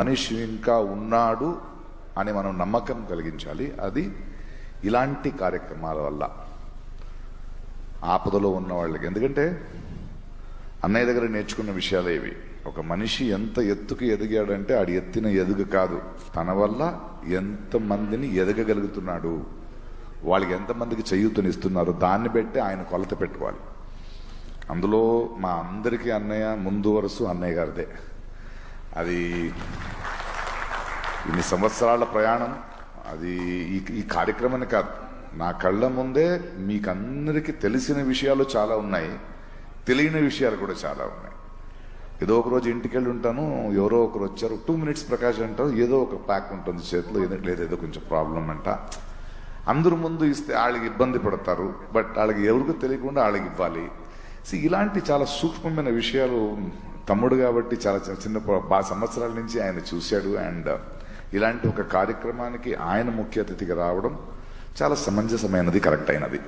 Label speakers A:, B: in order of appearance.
A: మనిషి ఇంకా ఉన్నాడు అని మనం నమ్మకం కలిగించాలి. అది ఇలాంటి కార్యక్రమాల వల్ల. ఆపదలో ఉన్న వాళ్ళకి. ఎందుకంటే అన్నయ్య దగ్గర నేర్చుకున్న విషయాలు ఇవి. ఒక మనిషి ఎంత ఎత్తుకు ఎదిగాడంటే ఆడి ఎత్తిన ఎదుగు కాదు. తన వల్ల ఎంతమందిని ఎదగగలుగుతున్నాడు? వాళ్ళకి ఎంతమందికి చేయూతనిస్తున్నారు దాన్ని బట్టి ఆయన కొలత పెట్టుకోవాలి. అందులో మా అందరికీ అన్నయ్య ముందు వరుస అన్నయ్య గారిదే. అది ఇన్ని సంవత్సరాల ప్రయాణం. అది ఈ ఈ కార్యక్రమాన్ని కాదు. నా కళ్ళ ముందే మీకందరికీ తెలిసిన విషయాలు చాలా ఉన్నాయి. తెలియని విషయాలు కూడా చాలా ఉన్నాయి. ఏదో ఒక రోజు ఇంటికి వెళ్ళి ఉంటాను ఎవరో ఒకరు వచ్చారు. టూ మినిట్స్ ప్రకాష్ అంటారు ఏదో ఒక ప్యాక్ ఉంటుంది చేతిలో ఏదో లేదు ఏదో కొంచెం ప్రాబ్లం అంట. అందరు ముందు ఇస్తే వాళ్ళకి ఇబ్బంది పడతారు బట్ వాళ్ళకి ఎవరికి తెలియకుండా వాళ్ళకి ఇవ్వాలి. సో ఇలాంటి చాలా సూక్ష్మమైన విషయాలు తమ్ముడు కాబట్టి చాలా చిన్న చిన్న సంవత్సరాల నుంచి ఆయన చూశాడు. అండ్ ఇలాంటి ఒక కార్యక్రమానికి ఆయన ముఖ్య అతిథిగా రావడం చాలా సమంజసమైనది కరెక్ట్ అయినది.